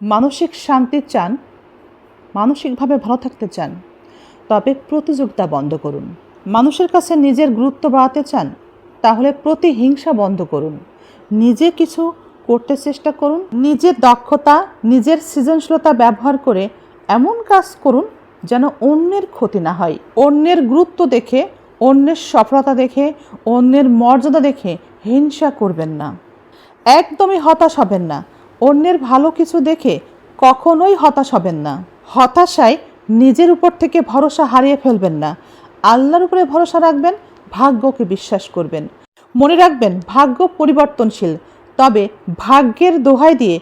মানসিক শান্তি চান, মানসিকভাবে ভালো থাকতে চান, তবে প্রতিযোগিতা বন্ধ করুন। মানুষের কাছে নিজের গুরুত্ব বাড়াতে চান, তাহলে প্রতিহিংসা বন্ধ করুন। নিজে কিছু করতে চেষ্টা করুন, নিজের দক্ষতা, নিজের সৃজনশীলতা ব্যবহার করে এমন কাজ করুন যেন অন্যের ক্ষতি না হয়। অন্যের গুরুত্ব দেখে, অন্যের সফলতা দেখে, অন্যের মর্যাদা দেখে হিংসা করবেন না। একদমই হতাশ হবেন না। অন্যের ভালো কিছু দেখে কখনোই হতাশ হবেন না। হতাশায় নিজের উপর থেকে ভরসা হারিয়ে ফেলবেন না। আল্লাহর উপরে ভরসা রাখবেন, ভাগ্যকে বিশ্বাস করবেন। মনে রাখবেন, ভাগ্য পরিবর্তনশীল, তবে ভাগ্যের দোহাই দিয়ে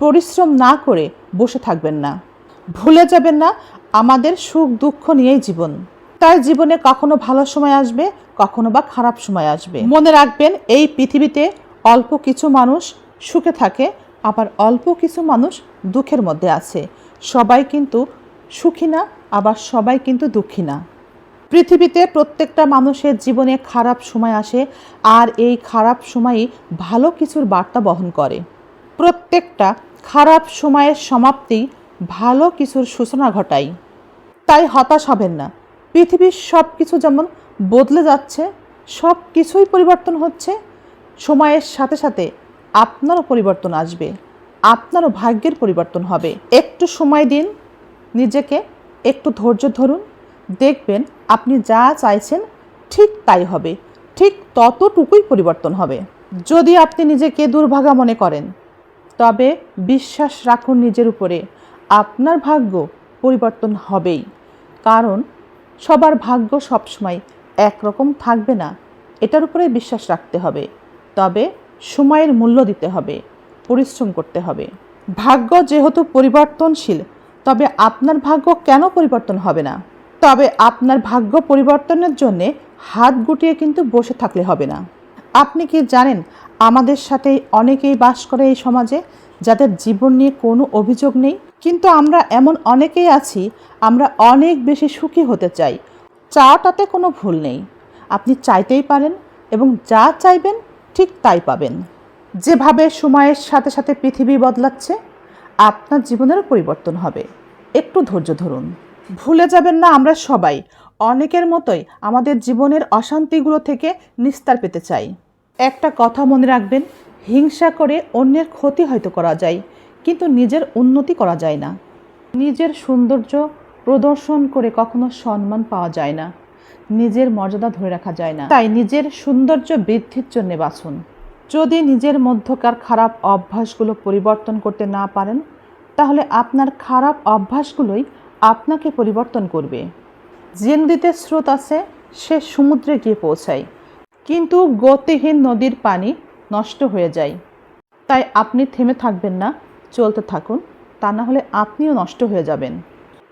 পরিশ্রম না করে বসে থাকবেন না। ভুলে যাবেন না, আমাদের সুখ দুঃখ নিয়েই জীবন। তাই জীবনে কখনো ভালো সময় আসবে, কখনো বা খারাপ সময় আসবে। মনে রাখবেন, এই পৃথিবীতে অল্প কিছু মানুষ সুখে থাকে আবার অল্প কিছু মানুষ দুঃখের মধ্যে আছে। সবাই কিন্তু সুখী না, আবার সবাই কিন্তু দুঃখী না। পৃথিবীতে প্রত্যেকটা মানুষের জীবনে খারাপ সময় আসে আর এই খারাপ সময়ই ভালো কিছুর বার্তা বহন করে। প্রত্যেকটা খারাপ সময়ের সমাপ্তি ভালো কিছুর সূচনা ঘটায়। তাই হতাশ হবেন না। পৃথিবীর সব কিছু যেমন বদলে যাচ্ছে সব কিছুই পরিবর্তন হচ্ছে। সময়ের সাথে সাথে আপনারও পরিবর্তন আসবে, আপনারও ভাগ্যের পরিবর্তন হবে। একটু সময় দিন, নিজেকে একটু ধৈর্য ধরুন, দেখবেন আপনি যা চাইছেন ঠিক তাই হবে, ঠিক ততটুকুই পরিবর্তন হবে। যদি আপনি নিজেকে দুর্ভাগা মনে করেন, তবে বিশ্বাস রাখুন নিজের উপরে, আপনার ভাগ্য পরিবর্তন হবেই। কারণ সবার ভাগ্য সবসময় একরকম থাকবে না, এটার উপরে বিশ্বাস রাখতে হবে। তবে সময়ের মূল্য দিতে হবে, পরিশ্রম করতে হবে। ভাগ্য যেহেতু পরিবর্তনশীল, তবে আপনার ভাগ্য কেন পরিবর্তন হবে না? তবে আপনার ভাগ্য পরিবর্তনের জন্যে হাত গুটিয়ে কিন্তু বসে থাকলে হবে না। আপনি কি জানেন, আমাদের সাথে অনেকেই বাস করে এই সমাজে, যাদের জীবন নিয়ে কোনো অভিযোগ নেই? কিন্তু আমরা এমন অনেকেই আছি, আমরা অনেক বেশি সুখী হতে চাই। চাওয়াটাতে কোনো ভুল নেই। আপনি চাইতেই পারেন এবং যা চাইবেন ঠিক তাই পাবেন। যেভাবে সময়ের সাথে সাথে পৃথিবী বদলাচ্ছে, আপনার জীবনেরও পরিবর্তন হবে। একটু ধৈর্য ধরুন। ভুলে যাবেন না আমরা সবাই। অনেকের মতোই আমাদের জীবনের অশান্তিগুলো থেকে নিস্তার পেতে চাই। একটা কথা মনে রাখবেন, হিংসা করে অন্যের ক্ষতি হয়তো করা যায়, কিন্তু নিজের উন্নতি করা যায় না। নিজের সৌন্দর্য প্রদর্শন করে কখনো সম্মান পাওয়া যায় না। নিজের মর্যাদা ধরে রাখা যায় না। তাই নিজের সৌন্দর্য বৃদ্ধির জন্য বাছুন। যদি নিজের মধ্যকার খারাপ অভ্যাসগুলো পরিবর্তন করতে না পারেন, তাহলে আপনার খারাপ অভ্যাসগুলোই আপনাকে পরিবর্তন করবে। যে স্রোত আছে, সে সমুদ্রে গিয়ে পৌঁছায়। কিন্তু গতিহীন নদীর পানি নষ্ট হয়ে যায়। তাই আপনি থেমে থাকবেন না, চলতে থাকুন। তা না হলে আপনিও নষ্ট হয়ে যাবেন।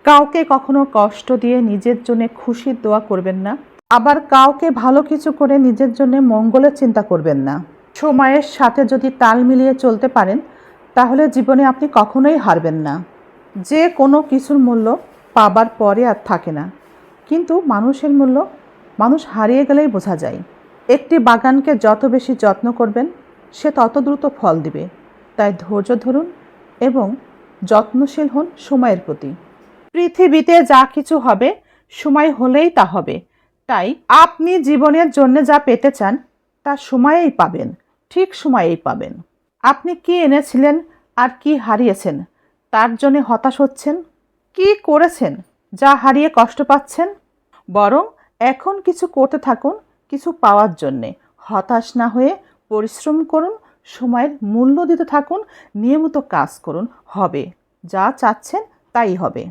কাউকে কখনো কষ্ট দিয়ে নিজের জন্য খুশির দোয়া করবেন না। আবার কাউকে ভালো কিছু করে নিজের জন্য মঙ্গলের চিন্তা করবেন না। সময়ের সাথে যদি তাল মিলিয়ে চলতে পারেন, তাহলে জীবনে আপনি কখনোই হারবেন না। যে কোনো কিছুর মূল্য পাবার পরে আর থাকে না। কিন্তু মানুষের মূল্য মানুষ হারিয়ে গেলেই বোঝা যায়। একটি বাগানকে যত বেশি যত্ন করবেন, সে তত দ্রুত ফল দিবে। তাই ধৈর্য ধরুন এবং যত্নশীল হন সময়ের প্রতি। পৃথিবীতে যা কিছু হবে, সময় হলেই তা হবে। তাই আপনি জীবনের জন্য যা পেতে চান, তা সময়েই পাবেন, ঠিক সময়েই পাবেন। আপনি কি এনেছিলেন আর কি হারিয়েছেন, তার জন্য হতাশ হচ্ছেন? কি করেছেন যা হারিয়ে কষ্ট পাচ্ছেন? বরং এখন কিছু করতে থাকুন, কিছু পাওয়ার জন্যে। হতাশ না হয়ে পরিশ্রম করুন, সময়ের মূল্য দিতে থাকুন, নিয়মিত কাজ করুন। হবে, যা চাচ্ছেন তাই হবে।